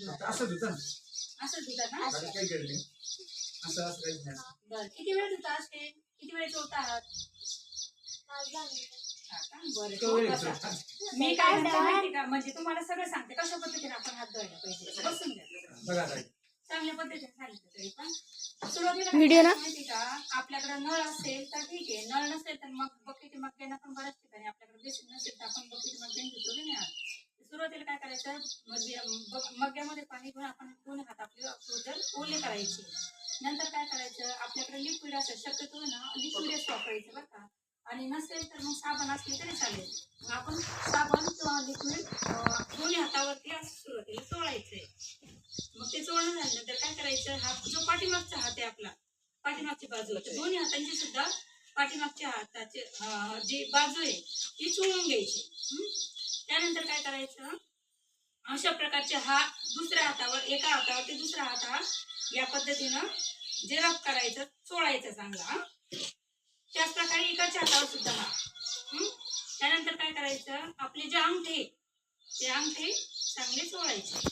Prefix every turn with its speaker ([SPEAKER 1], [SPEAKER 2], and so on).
[SPEAKER 1] असं धुतं ना.
[SPEAKER 2] असं ना
[SPEAKER 1] बाकी काही गरज नाही. असं असं काहीच नाही.
[SPEAKER 2] बरं किती वेळ धुता असते किती वेळ चोळता आहात हा का? बरं
[SPEAKER 1] वेळ.
[SPEAKER 2] मी काय म्हणते माहिती का? म्हणजे तुम्हाला सगळं सांगते. कशा पद्धतीने आपण हात धुवायला पाहिजे? बसून घ्या.
[SPEAKER 1] बघा ताई
[SPEAKER 2] चांगल्या पद्धतीने सांगितलं तरी पण. सुरुवातीला
[SPEAKER 3] Video ना?
[SPEAKER 2] माहिती का? आपल्याकडे नळ असेल तर ठीक आहे. नळ नसेल तर मग बकेटी मग्यानं पण बऱ्याच ठिकाणी आपल्याकडे बेसिन नसेल तर आपण बकेटी मग्याने घेतो की नाही. सुरुवातीला काय करायचं? मग्या- मग्यामध्ये पाणी घेऊन आपण दोन हात आपले अगोदर ओले करायचे. नंतर काय करायचं? आपल्याकडे लिक्विड असेल शक्यतो ना लिक्विडच वापरायचं बरं का. आणि नसेल तर मग साबण असले तरी चालेल. मग आपण साबण किंवा लिक्विड दोन्ही हातावरती असं सुरुवातीला चोळायचंय. मग ते चोळणं झाल्यानंतर काय करायचं? हा जो पाठीमागचा हात आहे आपला पाठीमागची बाजू तर दोन्ही हातांची सुद्धा पाठीमागच्या हाताचे जी बाजू आहे ती चोळून घ्यायची. त्यानंतर काय करायचं? अशा प्रकारचे हा दुसऱ्या हातावर एका हातावर ते दुसरा हात हा या पद्धतीनं जे रफ करायचं चोळायचं चांगला. त्याच प्रकारे इकडच्या हातावर सुद्धा हा? त्यानंतर काय करायचं? आपले जे अंगठे ते अंगठे चांगले चोळायचे.